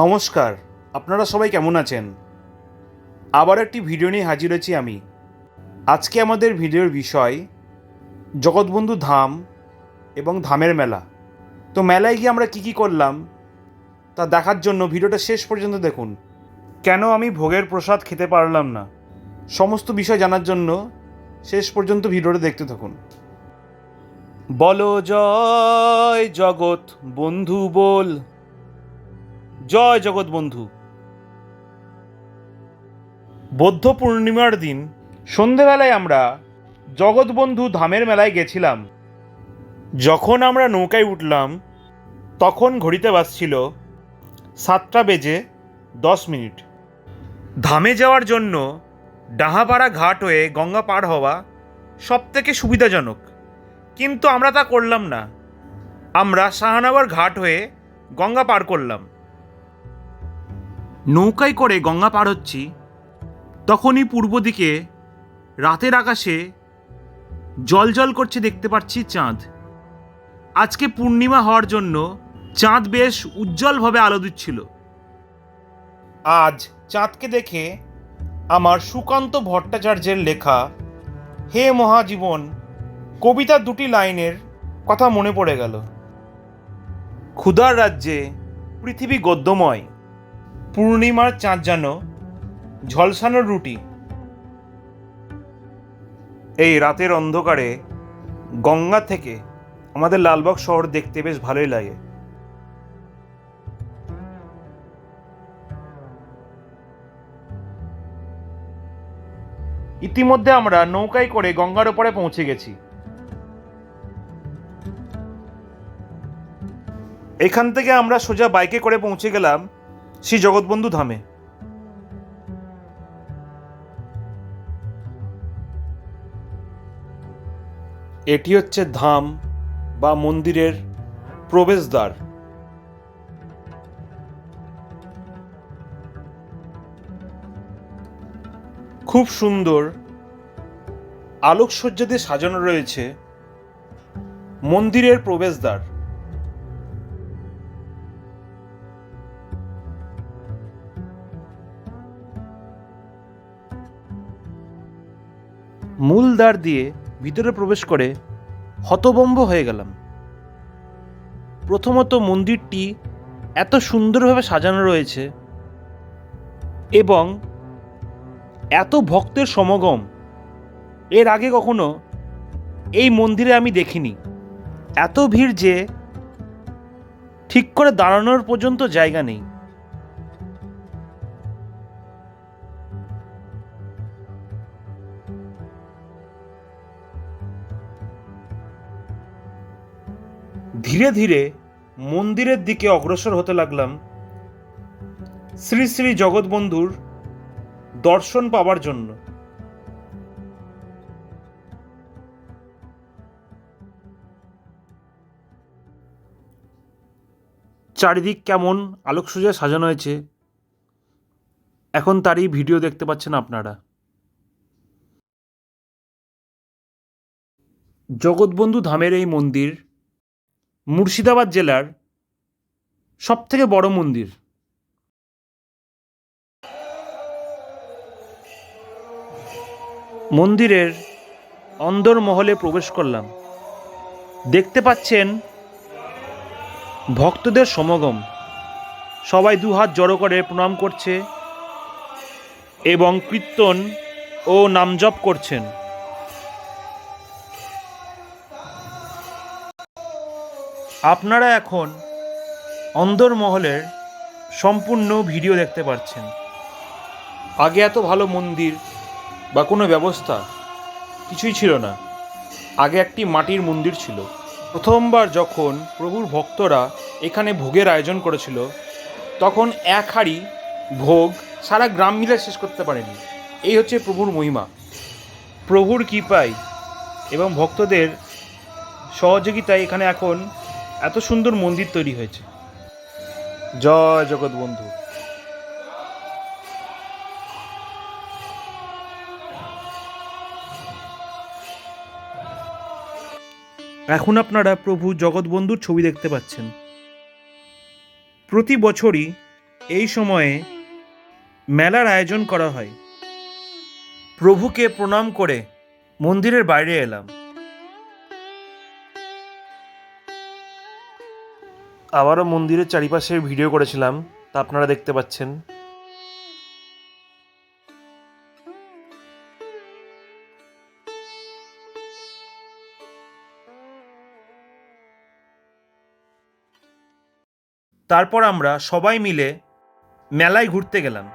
নমস্কার, আপনারা সবাই কেমন আছেন? আবার একটি ভিডিও নিয়ে হাজির হয়েছি আমি। আজকে আমাদের ভিডিওর বিষয়, জগৎবন্ধু ধাম এবং ধামের মেলা। তো মেলায় গিয়ে আমরা কী কী করলাম, তা দেখার জন্য ভিডিওটা শেষ পর্যন্ত দেখুন। কেন আমি ভোগের প্রসাদ খেতে পারলাম না? সমস্ত বিষয় জানার জন্য শেষ পর্যন্ত ভিডিওটা দেখতে থাকুন। বলো জয় জগৎ বন্ধু বল। জয় জগৎ বন্ধু। বৌদ্ধ পূর্ণিমার দিন, সন্ধেবেলায় আমরা জগৎবন্ধু ধামের মেলায় গেছিলাম। যখন আমরা নৌকায় উঠলাম, তখন ঘড়িতে বাজছিল সাতটা বেজে দশ মিনিট। ধামে যাওয়ার জন্য ডাহাপাড়া ঘাট হয়ে গঙ্গা পার হওয়া সব থেকে সুবিধাজনক। কিন্তু আমরা তা করলাম না। আমরা শাহানাবার ঘাট হয়ে গঙ্গা পার করলাম। নৌকায় করে গঙ্গা পার হচ্ছি, তখনই পূর্ব দিকে রাতের আকাশে জল জল করছে দেখতে পাচ্ছি চাঁদ। আজকে পূর্ণিমা হওয়ার জন্য চাঁদ বেশ উজ্জ্বলভাবে আলো দিচ্ছিল। আজ চাঁদকে দেখে আমার সুকান্ত ভট্টাচার্যের লেখা হে মহাজীবন কবিতা দুটি লাইনের কথা মনে পড়ে গেল। ক্ষুধার রাজ্যে পৃথিবী গদ্যময়। পূর্ণিমার চাঁদ যেন ঝলসানোর রুটি। এই রাতের অন্ধকারে গঙ্গা থেকে আমাদের লালবাগ শহর দেখতে বেশ ভালোই লাগে। ইতিমধ্যে আমরা নৌকায় করে গঙ্গার ওপরে পৌঁছে গেছি। এখান থেকে আমরা সোজা বাইকে করে পৌঁছে গেলাম শ্রী জগৎবন্ধু ধামে। এটি হচ্ছে ধাম বা মন্দিরের প্রবেশদ্বার। খুব সুন্দর আলোকসজ্জা দিয়ে সাজানো রয়েছে মন্দিরের প্রবেশদ্বার। মূল দ্বার দিয়ে ভিতরে প্রবেশ করে হতবম্ব হয়ে গেলাম। প্রথমত মন্দিরটি এত সুন্দরভাবে সাজানো রয়েছে এবং এত ভক্তের সমাগম। এর আগে কখনো এই মন্দিরে আমি দেখিনি। এত ভিড় যে ঠিক করে দাঁড়ানোর পর্যন্ত জায়গা নেই। ধীরে ধীরে মন্দিরের দিকে অগ্রসর হতে লাগলাম। শ্রী শ্রী জগৎবন্ধুর দর্শন পাবার জন্য। চারিদিক কেমন আলোকসজ্জায় সাজানো হয়েছে। এখন তারই ভিডিও দেখতে পাচ্ছেন আপনারা। জগৎবন্ধু ধামের এই মন্দির মুর্শিদাবাদ জেলার সবথেকে বড় মন্দির। মন্দিরের অন্দর মহলে প্রবেশ করলাম। দেখতে পাচ্ছেন ভক্তদের সমাগম। সবাই দু হাত জড়ো করে প্রণাম করছে এবং কীর্তন ও নামজপ করছেন। আপনারা এখন অন্দরমহলের সম্পূর্ণ ভিডিও দেখতে পাচ্ছেন আগে এত ভালো মন্দির বা কোনো ব্যবস্থা কিছুই ছিল না। আগে একটি মাটির মন্দির ছিল। প্রথমবার যখন প্রভুর ভক্তরা এখানে ভোগের আয়োজন করেছিল, তখন এক হাড়ি ভোগ সারা গ্রাম মিলে শেষ করতে পারেনি। এই হচ্ছে প্রভুর মহিমা। প্রভুর কৃপায় এবং ভক্তদের সহযোগিতায় এখানে এখন এত সুন্দর মন্দির তৈরি হয়েছে। জয় জগৎ বন্ধু। এখন আপনারা প্রভু জগৎবন্ধুর ছবি দেখতে পাচ্ছেন। প্রতি বছরই এই সময়ে মেলার আয়োজন করা হয়। প্রভুকে প্রণাম করে মন্দিরের বাইরে এলাম। আবারও মন্দিরের চারিপাশে ভিডিও করেছিলাম, তা আপনারা দেখতে পাচ্ছেন। তারপর আমরা সবাই মিলে মেলায় ঘুরতে গেলাম।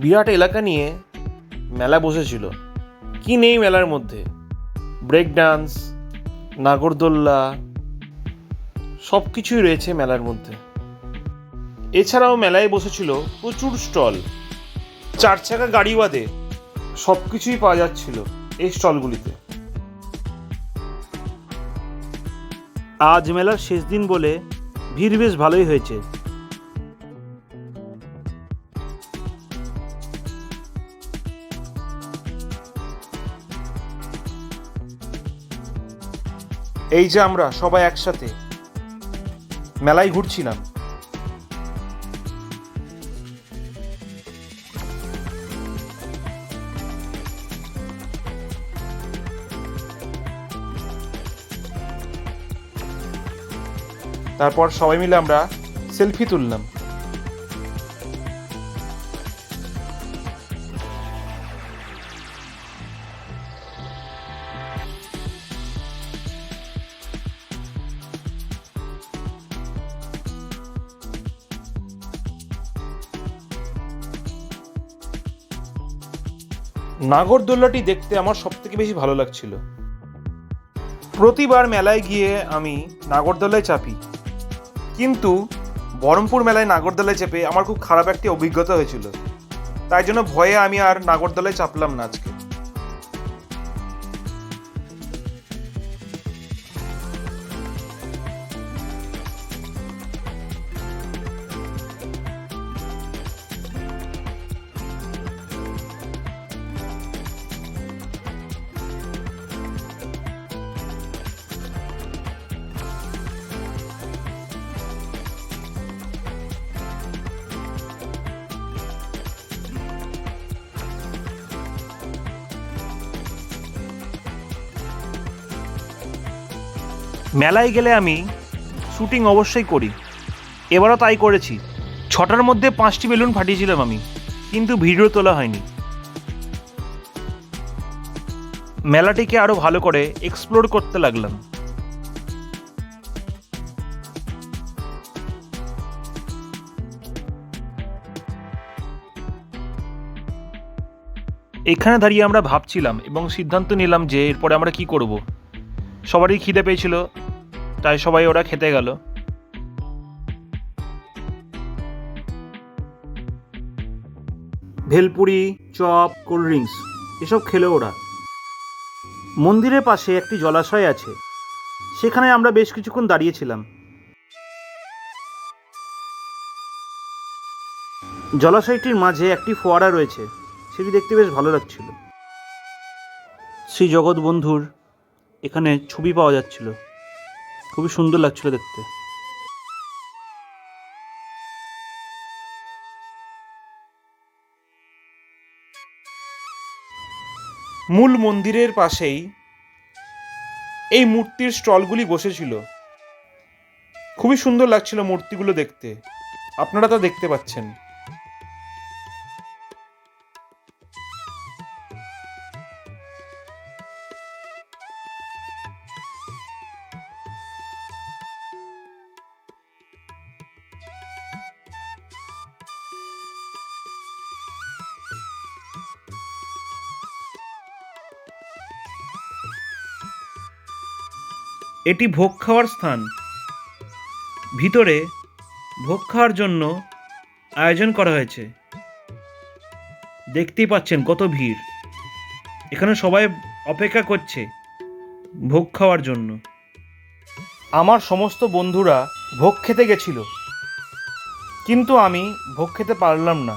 বিরাট এলাকা নিয়ে মেলা বসেছিল। কি নেই মেলার মধ্যে? ব্রেক ডান্স নাগরদোল্লা সব কিছুই রয়েছে মেলার মধ্যে। এছাড়াও মেলায় বসেছিল প্রচুর স্টল। চার চাকা গাড়ি বাদে সব কিছুই পাওয়া যাচ্ছিল এই স্টলগুলিতে। আজ মেলার শেষ দিন বলে ভিড় বেশ ভালোই হয়েছে। এই যে আমরা সবাই একসাথে মেলায় ঘুরছিলাম তারপর সবাই মিলে আমরা সেলফি তুললাম। নাগরদোল্লাটি দেখতে আমার সব থেকে বেশি ভালো লাগছিল। প্রতিবার মেলায় গিয়ে আমি নাগরদোলায় চাপি। কিন্তু বহরমপুর মেলায় নাগরদোলায় চেপে আমার খুব খারাপ একটি অভিজ্ঞতা হয়েছিল। তাই জন্য ভয়ে আমি আর নাগরদোলায় চাপলাম না আজকে। মেলায় গেলে আমি শুটিং অবশ্যই করি। এবারও তাই করেছি। ছটার মধ্যে পাঁচটি বেলুন ফাটিয়েছিলাম আমি, কিন্তু ভিডিও তোলা হয়নি। মেলাটিকে আরও ভালো করে এক্সপ্লোর করতে লাগলাম। এখানে দাঁড়িয়ে আমরা ভাবছিলাম এবং সিদ্ধান্ত নিলাম যে এরপরে আমরা কি করব। সবারই খিদে পেয়েছিল তাই সবাই ওরা খেতে গেল। ভেলপুরি, চপ, কোল্ড ড্রিঙ্কস, এসব খেলো ওরা। মন্দিরের পাশে একটি জলাশয় আছে। সেখানে আমরা বেশ কিছুক্ষণ দাঁড়িয়েছিলাম। জলাশয়টির মাঝে একটি ফোয়ারা রয়েছে। সেটি দেখতে বেশ ভালো লাগছিল। শ্রী জগৎ বন্ধুর এখানে ছবি পাওয়া যাচ্ছিল। খুবই সুন্দর লাগছিল দেখতে। মূল মন্দিরের পাশেই এই মূর্তির স্টলগুলি বসেছিল। খুবই সুন্দর লাগছিল মূর্তিগুলো দেখতে। আপনারা তা দেখতে পাচ্ছেন। এটি ভোগ খাওয়ার স্থান। ভিতরে ভোগ খাওয়ার জন্য আয়োজন করা হয়েছে। দেখতেই পাচ্ছেন কত ভিড়। এখানে সবাই অপেক্ষা করছে ভোগ খাওয়ার জন্য। আমার সমস্ত বন্ধুরা ভোগ খেতে গেছিল। কিন্তু আমি ভোগ খেতে পারলাম না,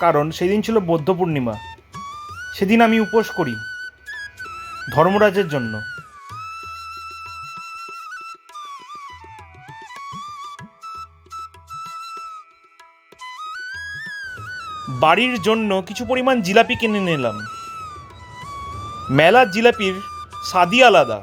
কারণ সেদিন ছিল বৌদ্ধ পূর্ণিমা। সেদিন আমি উপোস করি ধর্মরাজের জন্য। বাড়ির জন্য কিছু পরিমাণ জিলাপি কিনে নিলাম। মেলার জিলাপির স্বাদই আলাদা।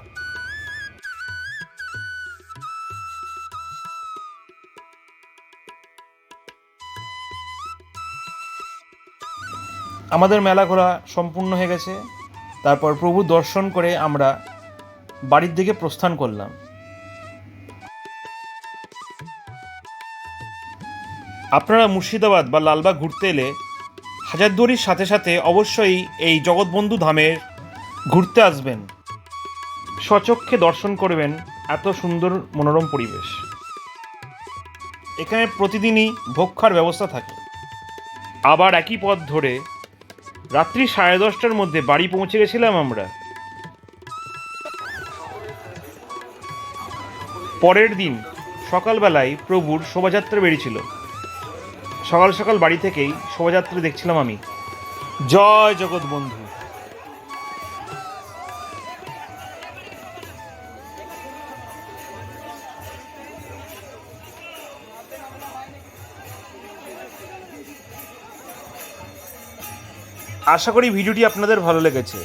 আমাদের মেলা ঘোরা সম্পূর্ণ হয়ে গেছে। তারপর প্রভু দর্শন করে আমরা বাড়ির দিকে প্রস্থান করলাম। আপনারা মুর্শিদাবাদ বা লালবাগ ঘুরতে এলে হাজারদুয়ারির সাথে সাথে অবশ্যই এই জগৎবন্ধু ধামের ঘুরতে আসবেন। স্বচক্ষে দর্শন করবেন এত সুন্দর মনোরম পরিবেশ। এখানে প্রতিদিনই ভক্ষার ব্যবস্থা থাকে। আবার একই পথ ধরে রাত্রি সাড়ে দশটার মধ্যে বাড়ি পৌঁছে গেছিলাম আমরা। পরের দিন সকালবেলায় প্রভুর শোভাযাত্রা বেরিয়েছিল। সকাল সকাল বাড়ি থেকেই শোভাযাত্রা দেখছিলাম আমি। জয় জগৎ বন্ধু। আশা করি ভিডিওটি আপনাদের ভালো লেগেছে।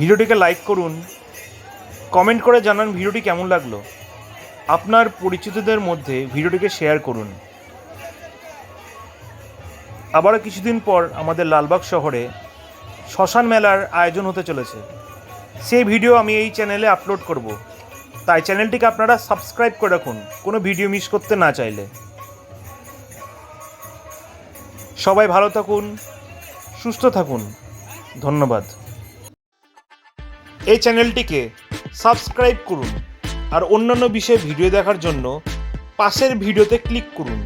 ভিডিওটিকে লাইক করুন, কমেন্ট করে জানান ভিডিওটি কেমন লাগল। আপনার পরিচিতদের মধ্যে ভিডিওটিকে শেয়ার করুন। আবারও কিছুদিন পর আমাদের লালবাগ শহরে শ্মশান মেলার আয়োজন হতে চলেছে। সেই ভিডিও আমি এই চ্যানেলে আপলোড করব। তাই চ্যানেলটিকে আপনারা সাবস্ক্রাইব করে রাখুন, কোনো ভিডিও মিস করতে না চাইলে। সবাই ভালো থাকুন, সুস্থ থাকুন। ধন্যবাদ। এই চ্যানেলটিকে সাবস্ক্রাইব করুন আর অন্যান্য বিষয়ে ভিডিও দেখার জন্য পাশের ভিডিওতে ক্লিক করুন।